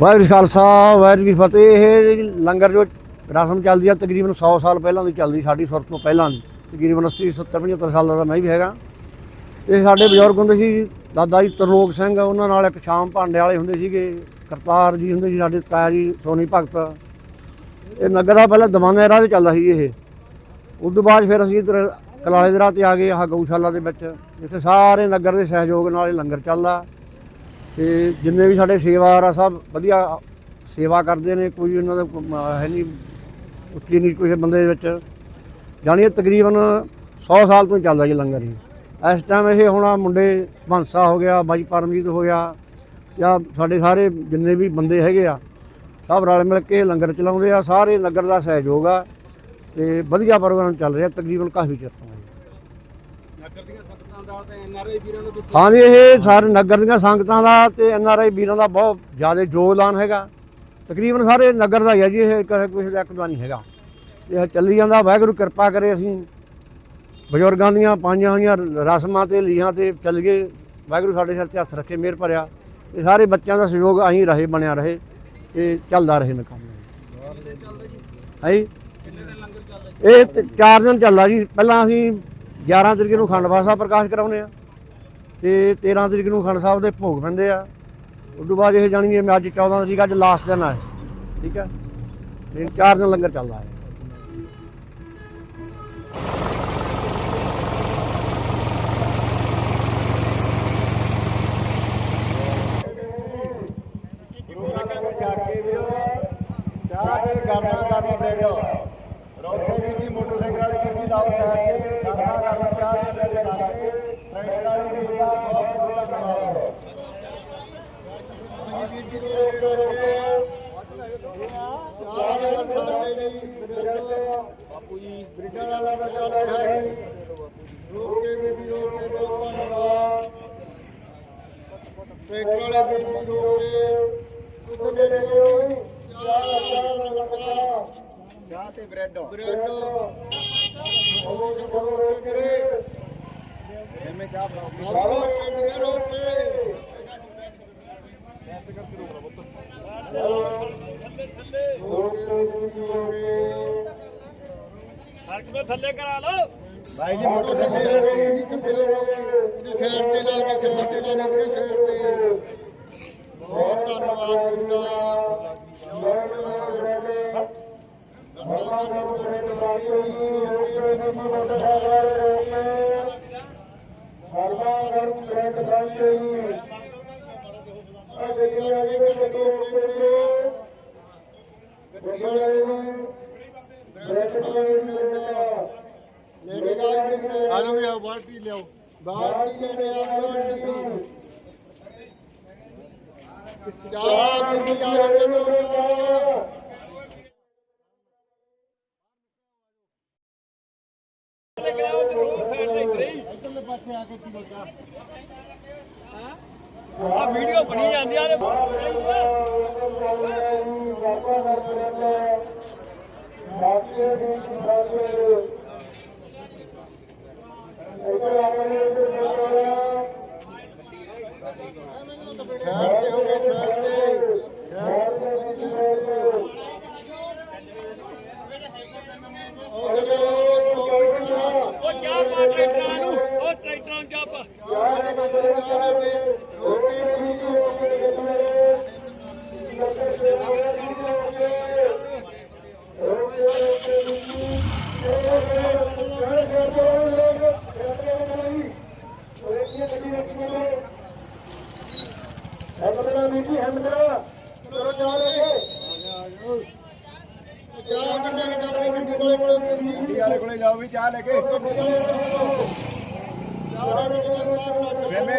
ਵਾਹਿਗੁਰੂ ਜੀ ਖਾਲਸਾ, ਵਾਹਿਗੁਰੂ ਜੀ ਫਤਿਹ। ਇਹ ਲੰਗਰ ਜੋ ਰਸਮ ਚੱਲਦੀ ਆ, ਤਕਰੀਬਨ 100 ਸਾਲ ਪਹਿਲਾਂ ਦੀ ਚੱਲਦੀ, ਸਾਡੀ ਸੁਰਤ ਤੋਂ ਪਹਿਲਾਂ ਦੀ। ਤਕਰੀਬਨ 80 70 75 ਸਾਲਾਂ ਦਾ ਮੈਂ ਵੀ ਹੈਗਾ। ਇਹ ਸਾਡੇ ਬਜ਼ੁਰਗ ਹੁੰਦੇ ਸੀ, ਦਾਦਾ ਜੀ ਤਰਲੋਕ ਸਿੰਘ, ਉਹਨਾਂ ਨਾਲ ਇੱਕ ਸ਼ਾਮ ਭਾਂਡੇ ਵਾਲੇ ਹੁੰਦੇ ਸੀਗੇ, ਕਰਤਾਰ ਜੀ ਹੁੰਦੇ ਸੀ ਸਾਡੇ, ਤਾਇਆ ਜੀ ਸੋਨੀ ਭਗਤ। ਇਹ ਨਗਰ ਦਾ ਪਹਿਲਾਂ ਦਮਾਨੇ ਰਾਹ ਤੇ ਚੱਲਦਾ ਸੀ ਇਹ। ਉਸ ਤੋਂ ਬਾਅਦ ਫਿਰ ਅਸੀਂ ਇੱਧਰ ਕਲਾਲੇ ਦੇ ਰਾਹ ਤੇ ਆ ਗਏ, ਆਹ ਗਊਸ਼ਾਲਾ ਦੇ ਵਿੱਚ। ਇੱਥੇ ਸਾਰੇ ਨਗਰ ਦੇ ਸਹਿਯੋਗ ਨਾਲ ਇਹ ਲੰਗਰ ਚੱਲਦਾ। ਤੇ ਜਿੰਨੇ ਵੀ ਸਾਡੇ ਸੇਵਾਦਾਰ ਆ, ਸਭ ਵਧੀਆ ਸੇਵਾ ਕਰਦੇ ਨੇ, ਕੋਈ ਉਹਨਾਂ ਦਾ ਮ- ਹੈ ਨਹੀਂ ਉੱਚੀ ਨਹੀਂ ਕੋਈ ਬੰਦੇ ਦੇ ਵਿੱਚ। ਜਾਣੀ ਇਹ ਤਕਰੀਬਨ 100 ਸਾਲ ਤੋਂ ਹੀ ਚੱਲਦਾ ਜੀ ਲੰਗਰ ਹੀ ਇਸ ਟਾਈਮ ਇਹ ਹੁਣ ਆਹ ਮੁੰਡੇ ਬੰਸਾ ਹੋ ਗਿਆ, ਬਾਈ ਪਰਮਜੀਤ ਹੋ ਗਿਆ, ਜਾਂ ਸਾਡੇ ਸਾਰੇ ਜਿੰਨੇ ਵੀ ਬੰਦੇ ਹੈਗੇ ਆ, ਸਭ ਰਲ ਮਿਲ ਕੇ ਲੰਗਰ ਚਲਾਉਂਦੇ ਆ, ਸਾਰੇ ਲੰਗਰ ਦਾ ਸਹਿਯੋਗ ਆ, ਤੇ ਵਧੀਆ ਪ੍ਰੋਗਰਾਮ ਚੱਲ ਰਿਹਾ, ਤਕਰੀਬਨ ਕਾਫੀ ਚਿਰ ਤੋਂ। ਨਗਰ ਦੀਆਂ ਸੰਗਤਾਂ ਦਾ ਤੇ ਐਨਆਰਆਈ ਵੀਰਾਂ ਨੂੰ ਦੱਸੋ। ਹਾਂਜੀ ਇਹ ਸਾਰੇ ਨਗਰ ਦੀਆਂ ਸੰਗਤਾਂ ਦਾ ਤੇ ਐਨਆਰਆਈ ਵੀਰਾਂ ਦਾ ਬਹੁਤ ਜ਼ਿਆਦਾ ਯੋਗਦਾਨ ਹੈਗਾ। ਤਕਰੀਬਨ ਸਾਰੇ ਨਗਰ ਦਾ ਹੀ ਹੈ ਜੀ ਇਹ ਕਿਸੇ ਕਿਸੇ ਦਾ ਇੱਕ ਦਾ ਨਹੀਂ ਹੈਗਾ। ਇਹ ਚੱਲੀ ਜਾਂਦਾ ਵਾਹਿਗੁਰੂ ਕਿਰਪਾ ਕਰੇ ਅਸੀਂ। ਬਜ਼ੁਰਗਾਂ ਦੀਆਂ ਪਾਈਆਂ ਹੋਈਆਂ ਰਸਮਾਂ ਤੇ ਲੀਹਾਂ ਤੇ ਚੱਲ ਗਏ। ਵਾਹਿਗੁਰੂ ਸਾਡੇ ਸਿਰ ਤੇ ਹੱਥ ਰੱਖੇ ਮਿਹਰ ਭਰਿਆ। ਇਹ ਸਾਰੇ ਬੱਚਿਆਂ ਦਾ ਸਹਿਯੋਗ ਅਸੀਂ ਰਹੇ ਬਣਿਆ ਰਹੇ। ਇਹ ਚੱਲਦਾ ਰਹੇ ਨਾ ਕੰਮ ਹੈ ਇਹ ਚਾਰ ਦਿਨ ਚੱਲਦਾ ਜੀ। ਪਹਿਲਾਂ ਅਸੀਂ 11 ਤਰੀਕ ਨੂੰ ਖੰਡ ਸਾਹਿਬ ਪ੍ਰਕਾਸ਼ ਕਰਾਉਂਦੇ ਆ ਤੇ 13 ਤਰੀਕ ਨੂੰ ਖੰਡ ਸਾਹਿਬ ਦੇ ਭੋਗ ਪੈਂਦੇ ਆ। ਉਸ ਤੋਂ ਬਾਅਦ ਇਹ ਜਾਣੀ ਮੈਂ ਅੱਜ 14 ਤਰੀਕ, ਅੱਜ ਲਾਸਟ ਦਿਨ ਆ ਠੀਕ ਆ? ਤੇ ਚਾਰ ਦਿਨ ਲੰਗਰ ਚੱਲਦਾ ਹੈ ਜਾ ਕੇ ਵੀਰੋ, ਚਾਹ ਤੇ ਗਰਮਾ ਗਰਮ ਬ੍ਰੈਡ ਵੀ ਦੀ ਮੋਟਰਸਾਈਕਲ ਵਾਲੀ ਗੱਡੀ ਲਾਓ ਸਾਈਡ ਤੇ ਗਰਮਾ ਗਰਮ ਚਾਹ ਤੇ ਬ੍ਰੈਡ ਲਾ ਕੇ ਟਰੈਕਟਰ ਵਾਲੀ ਵੀ ਦਾ ਬਹੁਤ ਬਹੁਤ ਧੰਨਵਾਦ ਜੀ ਵੀਰ ਜੀ ਦੇ ਚਾਹ ਦੇ ਮੱਥੇ ਵੀ ਬਾਪੂ ਜੀ ਬ੍ਰਿਜਾਂ ਵਾਲਾ ਦਾ ਚੱਲ ਰਿਹਾ ਹੈ ਰੋਕ ਕੇ ਵੀ ਵੀ ਰੋਕ ਕੇ ਬਹੁਤ ਧੰਨਵਾਦ ਟਰੈਕਟਰ ਵਾਲੇ ਵੀ ਵੀ ਰੋਕ ਕੇ ਉੱਤੇ ਲੈ ਕੇ ਚਾਹ ਚਾਹ ਰੰਗਤਾ ਚਾਹ ਤੇ ਬ੍ਰੈਡ। ਬ੍ਰੈਡ ਉਹ ਜੋ ਖਬਰ ਕਰੇ ਮੈਂ ਚਾਹ ਬਣਾਉਂਗਾ ਬਾਬਾ ਕੇ ਰੋਕ ਕੇ ਸੜਕ ਤੋਂ ਥੱਲੇ ਕਰਾ ਲਓ। ਭਾਈ ਜੀ ਮੋਟਰਸਾਈਕਲ ਇਹਦੇ ਸਾਈਡ ਤੇ ਲਾ ਕੇ ਸਾਈਡ ਤੇ ਲਾ ਕੇ ਸਾਈਡ ਤੇ ਬਹੁਤ ਧੰਨਵਾਦ ਜੀ ਦਾ ਆਲੂ ਵੀ ਆਓ ਬਾਲਟੀ ਲਿਆਓ ਬਾਲਟੀ ਲੈ ਕੇ ਆਓ ਬਾਲਟੀ ਚਾਹ ਕਿੰਨੀ ਆ ਰਹੀ ਇੱਧਰਲੇ ਪਾਸੇ ਆ ਕੇ ਪੀਓ ਚਾਹ ਆ ਵੀਡੀਓ ਬਣੀ ਜਾਂਦੀ ਆ ਤੇ ਸਾਈਡ ਤੇ ਹੋ ਕੇ ਸਾਈਡ ਤੇ ਸਾਈਡ ਤੇ ਉਹ ਚਾਹ ਪਾ ਟਰੈਕਟਰਾਂ ਨੂੰ ਉਹ ਟਰੈਕਟਰਾਂ ਨੂੰ ਚਾਹ ਪਾ ਵਾਲੇ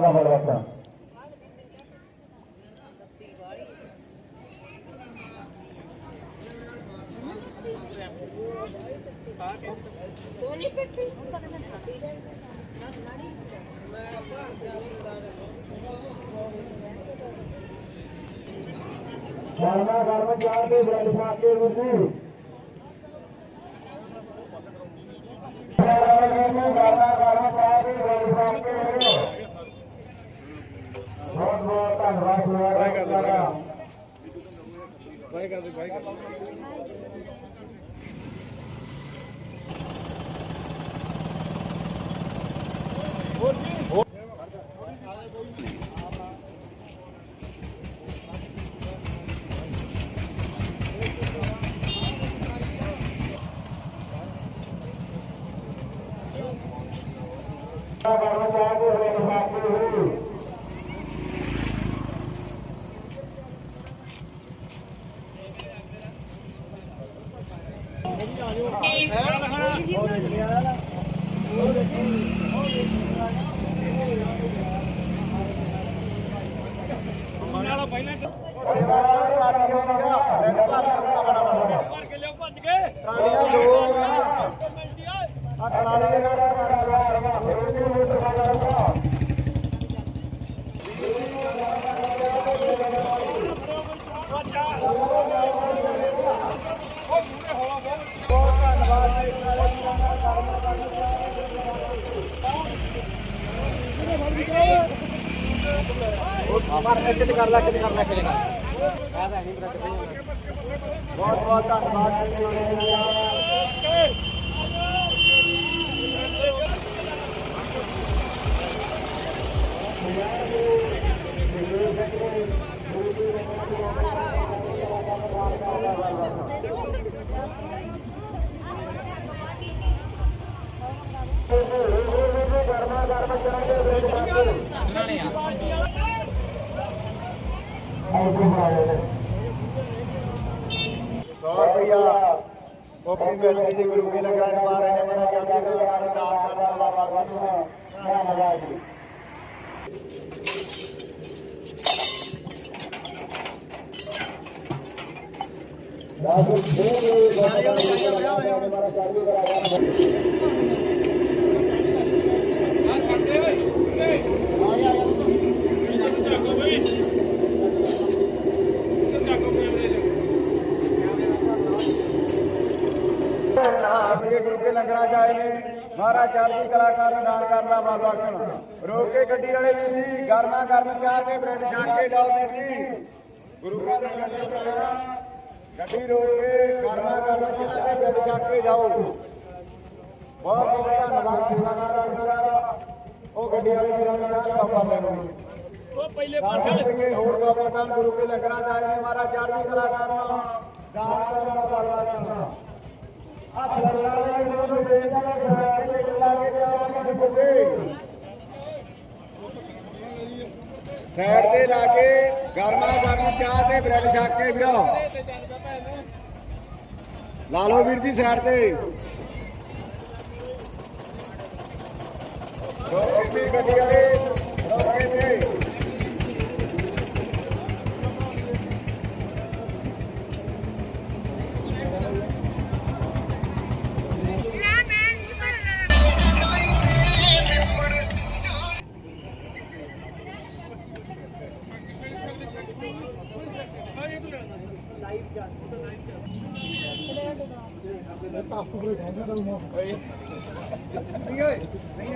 ਦਾ ਬਲਵੱਤ ਤੂੰ ਨਹੀਂ ਫਿੱਟੀ ਗਰਮਾ ਗਰਮ ਚਾਹ ਦੇ ਬ੍ਰੈਡ ਖਾ ਕੇ ਤੁਸੀਂ ਗਰਮਾ भाई का ਪਹਿਲਾਂ ਮਾਰ ਇੱਕ ਤੇ ਕਰ ਲੈ ਕਿਤੇ ਕਰ ਲੈ ਕਿਤੇ ਕਰ ਬਹੁਤ ਬਹੁਤ ਧੰਨਵਾਦ ਜੀ 100 ਰੁਪਇਆ ਓਪਨਿੰਗ ਵੈਲਰੀ ਦੇ ਗੁਰੂ ਕੇ ਲਗਾਣ ਪਾ ਰਹੇ ਨੇ ਮਨਾ ਕਰਦੇ ਨੇ ਲਗਾਣ ਦਾਨ ਕਰਨ ਵਾਲਾ ਵਾਸੂ ਦਾਸ ਦੇ ਦੇ ਬਾਬਾ ਜੀ ਮਨਾ ਕਰਦੇ ਨੇ ਕੇ ਲੰਗਰਾਂ ਚ ਆਏ ਨੇ। ਮਹਾਰਾਜ ਚੜ੍ਹਦੀ ਕਲਾਕਾਰ ਨੂੰ ਦਾਨ ਕਰਨਾ ਬਾਬਾ ਬਖਸ਼ਣ ਰੋਕ ਕੇ ਗੱਡੀ ਵਾਲੇ ਵੀ ਜੀ ਗਰਮਾ ਗਰਮ ਚਾਹ ਤੇ ਬ੍ਰੈਡ ਛਕ ਕੇ ਜਾਓ ਵੀਰ ਜੀ। ਗੁਰੂ ਕਾ ਲੰਗਰ ਚੱਲਣਾ ਗੱਡੀ ਰੋਕ ਕੇ ਗਰਮਾ ਗਰਮ ਚਾਹ ਤੇ ਬ੍ਰੈਡ ਛਕ ਕੇ ਜਾਓ। ਬਹੁਤ ਬਹੁਤ ਧੰਨਵਾਦ ਸੇਵਾਦਾਰਾਂ ਦਾ ਉਹ ਗੱਡੀ ਵਾਲੇ ਵੀਰਾਂ ਨੂੰ ਚਾਹ ਬਾਬਾ ਦੇ ਨੂੰ ਉਹ ਪਹਿਲੇ ਪਾਸੇ ਹੋਰ ਬਾਬਾ ਦਾਨ ਗੁਰੂ ਕੇ ਲੰਗਰਾਂ ਚ ਆਏ ਨੇ। ਮਹਾਰਾਜ ਚੜ੍ਹਦੀ ਕਲਾਕਾਰ ਨੂੰ ਦਾਨ ਕਰਨਾ ਬਾਬਾ ਬਖਸ਼ਣ ਸਾਈਡ ਤੇ ਲਾ ਕੇ ਗਰਮਾ ਗਰਮ ਚਾਹ ਤੇ ਬ੍ਰੈਡ ਛਕ ਕੇ ਵੀਰੋ। ਲਾ ਲਓ ਵੀਰ ਜੀ ਸਾਈਡ ਤੇ। ਰੋਕੇ ਤੇ ਗੱਡੀ ਨਹੀਂ ਓਏ ਨਹੀਂ